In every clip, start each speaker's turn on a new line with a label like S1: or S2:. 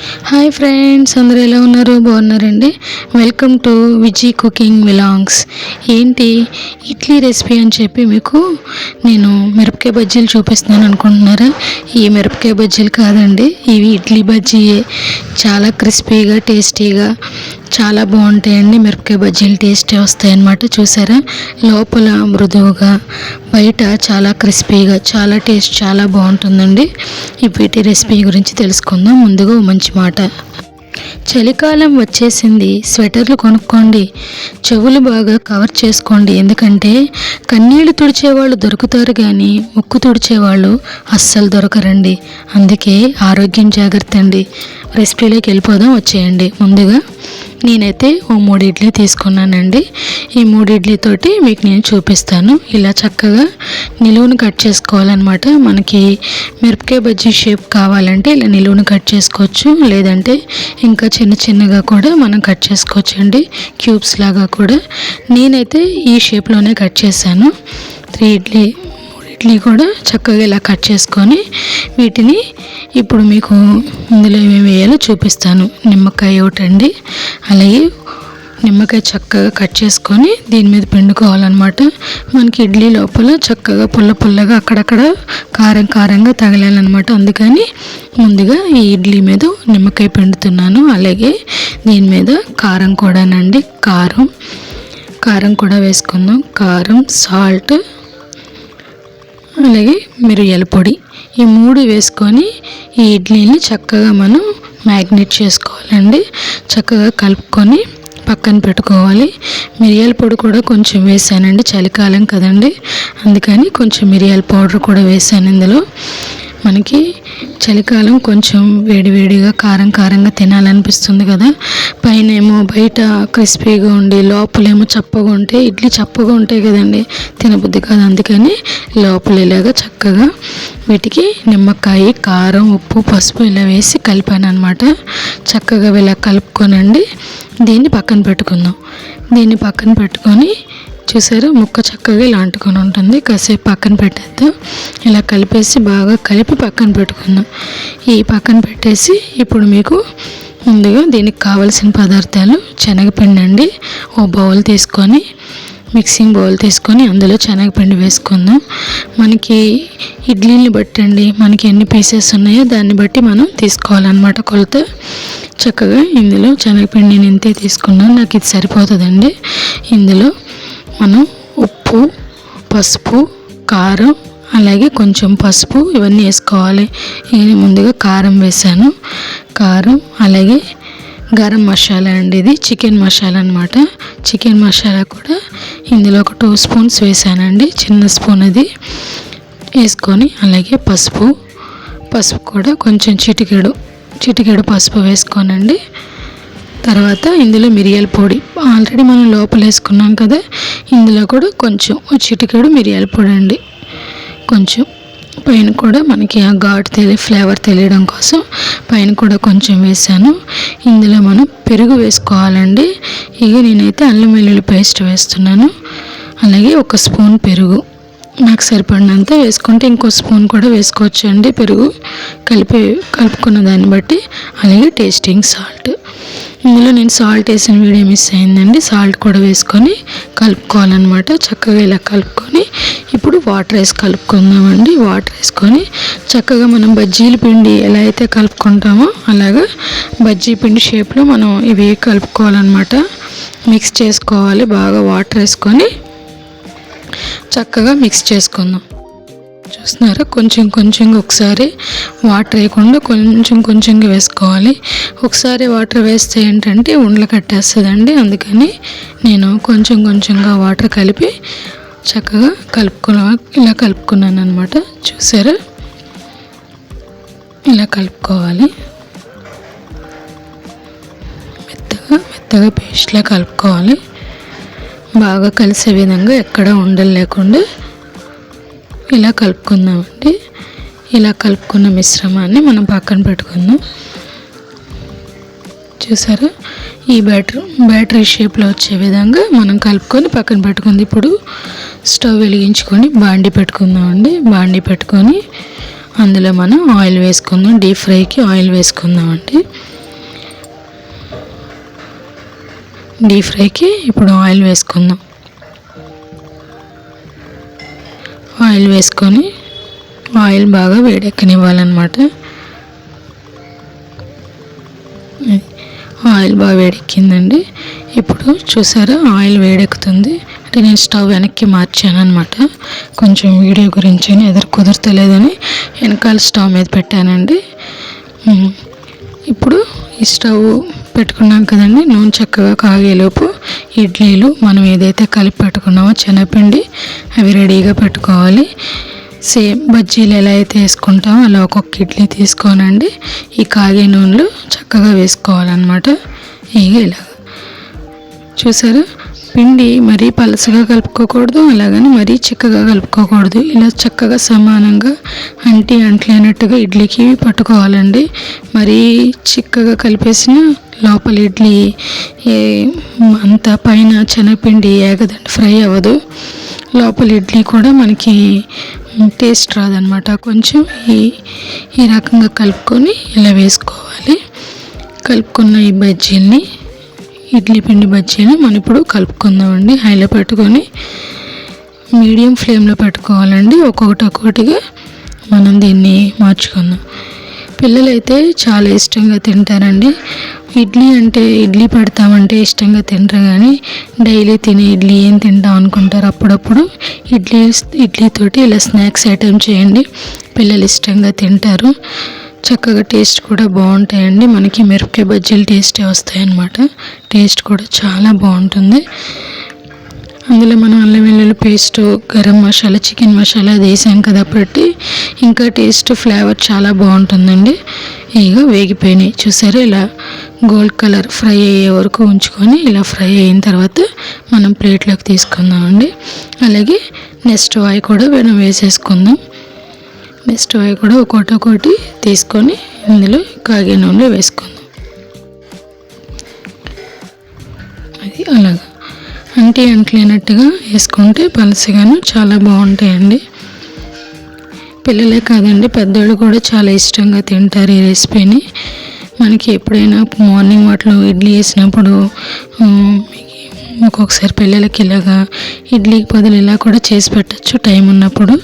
S1: Hi friends అందరూ ఎలా ఉన్నారు? బాగున్నారండి? Welcome to Viji cooking vlogs ఏంటి ఇడ్లీ రెసిపీ అని చెప్పి మీకు నేను మిరపకాయ బజ్జీలు చూపిస్తున్నాను అనుకుంటున్నారా? ఈ మిరపకాయ బజ్జీలు కాదండి ఇవి ఇడ్లీ బజ్జీయే. చాలా క్రిస్పీగా టేస్టీగా చాలా బాగుంటాయండి. మిరపకాయ బజ్జీలు టేస్టీ వస్తాయన్నమాట చూసారా? లోపల మృదువుగా బయట చాలా క్రిస్పీగా చాలా టేస్ట్ చాలా బాగుంటుందండి. ఈ వీటి రెసిపీ గురించి తెలుసుకుందాం. ముందుగా మంచి మంచి మాట చలికాలం వచ్చేసింది. స్వెటర్లు కొనుక్కోండి. చెవులు బాగా కవర్ చేసుకోండి. ఎందుకంటే కన్నీళ్ళు తుడిచేవాళ్ళు దొరుకుతారు కానీ ముక్కు తుడిచేవాళ్ళు అస్సలు దొరకరండి. అందుకే ఆరోగ్యం జాగ్రత్త అండి రెసిపీలోకి వెళ్ళిపోదాం వచ్చేయండి. ముందుగా నేనైతే ఓ మూడు ఇడ్లీ తీసుకున్నానండి. ఈ మూడు ఇడ్లీతోటి మీకు నేను చూపిస్తాను. ఇలా చక్కగా నిలువును కట్ చేసుకోవాలన్నమాట. మనకి మిరపకాయ బజ్జీ షేప్ కావాలంటే ఇలా నిలువును కట్ చేసుకోవచ్చు. లేదంటే ఇంకా చిన్న చిన్నగా కూడా మనం కట్ చేసుకోవచ్చు అండి క్యూబ్స్ లాగా కూడా నేనైతే ఈ షేప్లోనే కట్ చేశాను. త్రీ ఇడ్లీ ఇడ్లీ కూడా చక్కగా ఇలా కట్ చేసుకొని వీటిని ఇప్పుడు మీకు ఇందులో ఏమేమి వేయాలో చూపిస్తాను. నిమ్మకాయ ఒకటండి. అలాగే నిమ్మకాయ చక్కగా కట్ చేసుకొని దీని మీద పిండుకోవాలన్నమాట. మనకి ఇడ్లీ లోపల చక్కగా పుల్ల పుల్లగా అక్కడక్కడ కారం కారంగా తగలాలన్నమాట. అందుకని ముందుగా ఈ ఇడ్లీ మీద నిమ్మకాయ పిండుతున్నాను. అలాగే దీని మీద కారం కూడానండి. కారం కారం కూడా వేసుకుందాం. కారం సాల్ట్ అలాగే మిరియాల పొడి. ఈ మూడు వేసుకొని ఈ ఇడ్లీని చక్కగా మనం మ్యాగ్నేట్ చేసుకోవాలండి. చక్కగా కలుపుకొని పక్కన పెట్టుకోవాలి. మిరియాల పొడి కూడా కొంచెం వేసానండి. చలికాలం కదండి. అందుకని కొంచెం మిరియాల పౌడర్ కూడా వేసాను ఇందులో. మనకి చలికాలం కొంచెం వేడివేడిగా కారం కారంగా తినాలనిపిస్తుంది కదా. పైన ఏమో బయట క్రిస్పీగా ఉండి లోపలేమో చప్పగా ఉంటే ఇడ్లీ చప్పగా ఉంటాయి కదండి. తినబుద్ధి కాదు. అందుకని లోపల ఇలాగా చక్కగా వీటికి నిమ్మకాయ కారం ఉప్పు పసుపు ఇలా వేసి కలిపాను అనమాట చక్కగా ఇలా కలుపుకోనండి. దీన్ని పక్కన పెట్టుకుందాం. దీన్ని పక్కన పెట్టుకొని చూసారు? ముక్క చక్కగా ఇలా అంటుకొని ఉంటుంది. కాసేపు పక్కన పెట్టేద్దాం. ఇలా కలిపేసి బాగా కలిపి పక్కన పెట్టుకుందాం. ఈ పక్కన పెట్టేసి ఇప్పుడు మీకు ముందుగా దీనికి కావలసిన పదార్థాలు శనగపిండి అండి. ఓ బౌల్ తీసుకొని మిక్సింగ్ బౌల్ తీసుకొని అందులో శనగపిండి వేసుకుందాం. మనకి ఇడ్లీని బట్టండి మనకి ఎన్ని పీసెస్ ఉన్నాయో దాన్ని బట్టి మనం తీసుకోవాలన్నమాట కొలత. చక్కగా ఇందులో శనగపిండి నేను ఇంతే తీసుకున్నాను నాకు ఇది సరిపోతుందండి. ఇందులో మనం ఉప్పు పసుపు కారం అలాగే కొంచెం పసుపు ఇవన్నీ వేసుకోవాలి. నేను ముందుగా కారం వేసాను కారం అలాగే గరం మసాలా అండి ఇది. చికెన్ మసాలా అనమాట చికెన్ మసాలా కూడా ఇందులో ఒక టూ స్పూన్స్ వేసానండి. చిన్న స్పూన్ అది వేసుకొని అలాగే పసుపు. పసుపు కూడా కొంచెం చిటికెడు చిటికెడు పసుపు వేసుకోనండి. తర్వాత ఇందులో మిరియాల పొడి. ఆల్రెడీ మనం లోపల వేసుకున్నాం కదా ఇందులో కూడా కొంచెం చిటికెడు మిరియాల పొడి అండి. కొంచెం. పైన కూడా మనకి ఆ ఘాటు తెలియ ఫ్లేవర్ తెలియడం కోసం పైన కూడా కొంచెం వేసాను ఇందులో మనం పెరుగు వేసుకోవాలండి. ఇక నేనైతే అల్లం వెల్లుల్లి పేస్ట్ వేస్తున్నాను. అలాగే ఒక స్పూన్ పెరుగు. నాకు సరిపడినంత వేసుకుంటే ఇంకో స్పూన్ కూడా వేసుకోవచ్చు అండి పెరుగు. కలిపి కలుపుకున్న దాన్ని బట్టి. అలాగే టేస్టింగ్ సాల్ట్ ఇందులో నేను సాల్ట్ వేసిన వీడియో మిస్ అయిందండి. సాల్ట్ కూడా వేసుకొని కలుపుకోవాలన్నమాట. చక్కగా ఇలా కలుపుకొని ఇప్పుడు వాటర్ వేసి కలుపుకుందామండి. వాటర్ వేసుకొని చక్కగా మనం బజ్జీల పిండి ఎలా అయితే కలుపుకుంటామో అలాగా బజ్జీ పిండి షేప్లో మనం ఇవి కలుపుకోవాలన్నమాట. మిక్స్ చేసుకోవాలి. బాగా వాటర్ వేసుకొని చక్కగా మిక్స్ చేసుకుందాం. చూస్తున్నారా? కొంచెం కొంచెంగా ఒకసారి వాటర్ వేయకుండా కొంచెం కొంచెంగా వేసుకోవాలి. ఒకసారి వాటర్ వేస్తే ఏంటంటే ఉండలు కట్టేస్తుందండి. అందుకని నేను కొంచెం కొంచెంగా వాటర్ కలిపి చక్కగా కలుపుకున్నా ఇలా కలుపుకున్నాను అనమాట చూసారా? ఇలా కలుపుకోవాలి. మెత్తగా మెత్తగా పేస్ట్లా కలుపుకోవాలి. బాగా కలిసే విధంగా ఎక్కడ ఉండలు లేకుండా ఇలా కలుపుకుందామండి. ఇలా కలుపుకున్న మిశ్రమాన్ని మనం పక్కన పెట్టుకుందాం. చూసారా ఈ బ్యాటర్ బ్యాటరీ షేప్లో వచ్చే విధంగా మనం కలుపుకొని పక్కన పెట్టుకుంది. ఇప్పుడు స్టవ్ వెలిగించుకొని బాండి పెట్టుకుందామండి బాండి పెట్టుకొని అందులో మనం ఆయిల్ వేసుకుందాం. డీప్ ఫ్రైకి ఆయిల్ వేసుకుందామండి డీప్ ఫ్రైకి ఇప్పుడు ఆయిల్ వేసుకుందాం. ఆయిల్ వేసుకొని ఆయిల్ బాగా వేడెక్కనివ్వాలన్నమాట. ఆయిల్ బాగా వేడెక్కిందండి. ఇప్పుడు చూసారా ఆయిల్ వేడెక్కుతుంది. అంటే నేను స్టవ్ వెనక్కి మార్చాను అనమాట కొంచెం వీడియో గురించి ఎదురు కుదరతలేదని వెనకాల స్టవ్ మీద పెట్టానండి. ఇప్పుడు ఈ స్టవ్ పెట్టుకున్నాం కదండి నూనె చక్కగా కాగేలోపు ఇడ్లీలు మనం ఏదైతే కలిపి పెట్టుకున్నామో శనగపిండి అవి రెడీగా పెట్టుకోవాలి. సేమ్ బజ్జీలు ఎలా అయితే వేసుకుంటామో అలా ఒక్కొక్క ఇడ్లీ తీసుకోనండి. ఈ కాగే నూనెలు చక్కగా వేసుకోవాలన్నమాట. ఇక ఇలా. చూసారా? పిండి మరీ పలసగా కలుపుకోకూడదు అలాగని మరీ చిక్కగా కలుపుకోకూడదు. ఇలా చక్కగా సమానంగా అంటి అంట్లేనట్టుగా ఇడ్లీకి పట్టుకోవాలండి. మరీ చిక్కగా కలిపేసిన లోపల ఇడ్లీ ఏ అంత పైన శనగపిండి ఏగదండి ఫ్రై అవ్వదు. లోపల ఇడ్లీ కూడా మనకి టేస్ట్ రాదనమాట కొంచెం ఈ ఈ రకంగా కలుపుకొని ఇలా వేసుకోవాలి. కలుపుకున్న ఈ బజ్జీల్ని ఇడ్లీ పిండి బజ్జీని మనం ఇప్పుడు కలుపుకుందామండి. హైలో పెట్టుకొని మీడియం ఫ్లేమ్లో పెట్టుకోవాలండి. ఒక్కొక్కటి ఒక్కొక్కటిగా మనం దీన్ని మార్చుకుందాం. పిల్లలైతే చాలా ఇష్టంగా తింటారండి. ఇడ్లీ అంటే ఇడ్లీ పెడతామంటే ఇష్టంగా తింటారు కానీ డైలీ తినే ఇడ్లీ ఏం తింటాం అనుకుంటారు అప్పుడప్పుడు ఇడ్లీ ఇడ్లీతోటి ఇలా స్నాక్స్ ఐటెం చేయండి. పిల్లలు ఇష్టంగా తింటారు. చక్కగా టేస్ట్ కూడా బాగుంటాయండి. మనకి మిరపకాయ బజ్జీలు టేస్టే వస్తాయన్నమాట. టేస్ట్ కూడా చాలా బాగుంటుంది. అందులో మనం అల్లం వెల్లుల్లి పేస్ట్ గరం మసాలా చికెన్ మసాలా వేసాం కదా పెట్టి ఇంకా టేస్ట్ ఫ్లేవర్ చాలా బాగుంటుందండి. ఇక వేగిపోయినాయి. చూసారా ఇలా గోల్డ్ కలర్ ఫ్రై అయ్యే వరకు ఉంచుకొని ఇలా ఫ్రై అయిన తర్వాత మనం ప్లేట్లోకి తీసుకుందామండి. అలాగే నెక్స్ట్ వాయి కూడా మనం వేసేసుకుందాం. నెక్స్ట్ వాయి కూడా ఒకటి ఒకటి తీసుకొని ఇందులో కాగే నూనె వేసుకుందాం. అంటే అంటలేనట్టుగా వేసుకుంటే పలసగాను చాలా బాగుంటాయండి. పిల్లలే కాదండి పెద్దోళ్ళు కూడా చాలా ఇష్టంగా తింటారు ఈ రెసిపీని. మనకి ఎప్పుడైనా మార్నింగ్ వాటిలో ఇడ్లీ వేసినప్పుడు ఒక్కొక్కసారి పిల్లలకి ఇలాగా ఇడ్లీకి బదులు ఇలా కూడా చేసి పెట్టచ్చు టైం ఉన్నప్పుడు.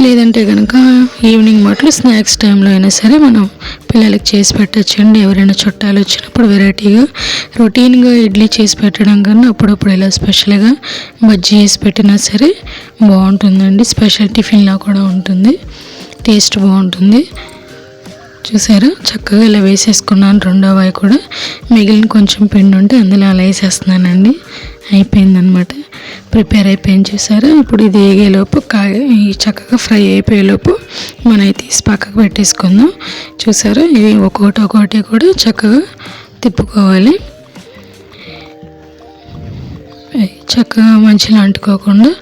S1: లేదంటే కనుక ఈవినింగ్ మాటలు స్నాక్స్ టైంలో అయినా సరే మనం పిల్లలకి చేసి పెట్టచ్చండి. ఎవరైనా చుట్టాలు వచ్చినప్పుడు వెరైటీగా రొటీన్గా ఇడ్లీ చేసి పెట్టడం కన్నా అప్పుడప్పుడు ఇలా స్పెషల్గా బజ్జీ చేసి పెట్టినా సరే బాగుంటుందండి. స్పెషల్ టిఫిన్లా కూడా ఉంటుంది. టేస్ట్ బాగుంటుంది. చూసారా? చక్కగా ఇలా వేసేసుకున్నాను. రెండో వాయి కూడా మిగిలిన కొంచెం పిండి ఉంటే అందులో అలా వేసేస్తున్నానండి. అయిపోయిందనమాట ప్రిపేర్ అయిపోయి చేశారు ఇప్పుడు ఇది వేగేలోపు కాయ చక్కగా ఫ్రై అయిపోయేలోపు మనం తీసి పక్కకు పెట్టేసుకుందాం. చూసారు? ఇవి ఒక్కొక్కటి ఒక్కొక్కటి కూడా చక్కగా తిప్పుకోవాలి. చక్కగా మంచిగా అంటుకోకుండా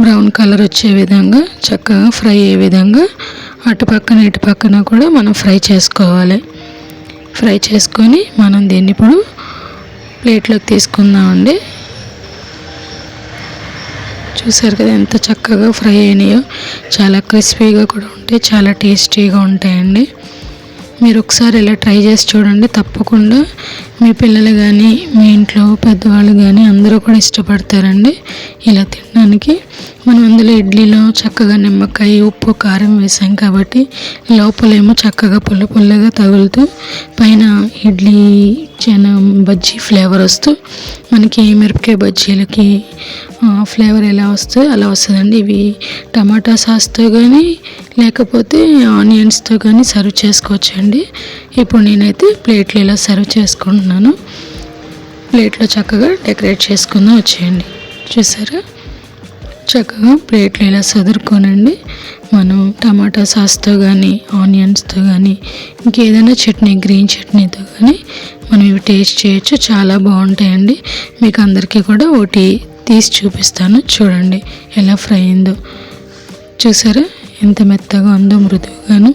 S1: బ్రౌన్ కలర్ వచ్చే విధంగా చక్కగా ఫ్రై అయ్యే విధంగా అటు పక్కన ఇటు పక్కన కూడా మనం ఫ్రై చేసుకోవాలి. ఫ్రై చేసుకొని మనం దీన్ని ఇప్పుడు ప్లేట్లోకి తీసుకుందామండి. చూసారు కదా ఎంత చక్కగా ఫ్రై అయినాయో. చాలా క్రిస్పీగా కూడా ఉంటాయి చాలా టేస్టీగా ఉంటాయండి. మీరు ఒకసారి ఇలా ట్రై చేసి చూడండి. తప్పకుండా మీ పిల్లలు కానీ మీ ఇంట్లో పెద్దవాళ్ళు కానీ అందరూ కూడా ఇష్టపడతారండి ఇలా తినడానికి. మనం అందులో ఇడ్లీలో చక్కగా నిమ్మకాయ ఉప్పు కారం వేసాం కాబట్టి లోపలేమో చక్కగా పుల్ల పుల్లగా తగులుతూ పైన ఇడ్లీ చెన బజ్జీ ఫ్లేవర్ వస్తూ మనకి మిరపకాయ బజ్జీలకి ఫ్లేవర్ ఎలా వస్తుంది అలా వస్తుందండి. ఇవి టమాటా సాస్తో కానీ లేకపోతే ఆనియన్స్తో కానీ సర్వ్ చేసుకోవచ్చండి. ఇప్పుడు నేనైతే ప్లేట్లు ఇలా సర్వ్ చేసుకుంటున్నాను. ప్లేట్లో చక్కగా డెకరేట్ చేసుకుందాం వచ్చేయండి. చూసారా? చక్కగా ప్లేట్లు ఇలా సదురుకోనండి. మనం టమాటా సాస్తో కానీ ఆనియన్స్తో కానీ ఇంకేదైనా చట్నీ గ్రీన్ చట్నీతో కానీ మనం ఇవి టేస్ట్ చేయొచ్చు. చాలా బాగుంటాయండి. మీకు అందరికీ కూడా ఒకటి తీసి చూపిస్తాను. చూడండి ఎలా ఫ్రై అయిందో. చూసారా? ఎంత మెత్తగా ఉందో మృదువుగాను.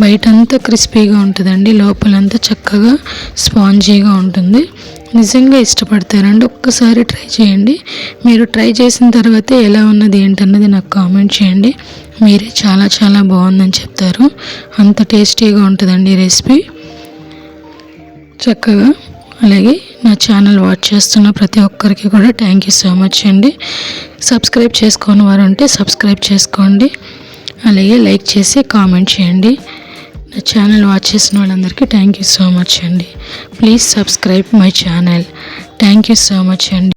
S1: బయట అంతా క్రిస్పీగా ఉంటుందండి. లోపలంతా చక్కగా స్పాంజీగా ఉంటుంది. నిజంగా ఇష్టపడతారండి. ఒక్కసారి ట్రై చేయండి. మీరు ట్రై చేసిన తర్వాతే ఎలా ఉన్నది ఏంటన్నది నాకు కామెంట్ చేయండి. మీరే చాలా చాలా బాగుందని చెప్తారు. అంత టేస్టీగా ఉంటుందండి రెసిపీ. చక్కగా అలాగే నా ఛానల్ వాచ్ చేస్తున్న ప్రతి ఒక్కరికి కూడా థ్యాంక్ యూ సో మచ్ అండి. సబ్స్క్రైబ్ చేసుకోని వారు ఉంటే సబ్స్క్రైబ్ చేసుకోండి. అలాగే లైక్ చేసి కామెంట్ చేయండి. నా ఛానల్ వాచ్ చేసిన వాళ్ళందరికీ థ్యాంక్ యూ సో మచ్ అండి. Please subscribe my channel. Thank you so much అండి.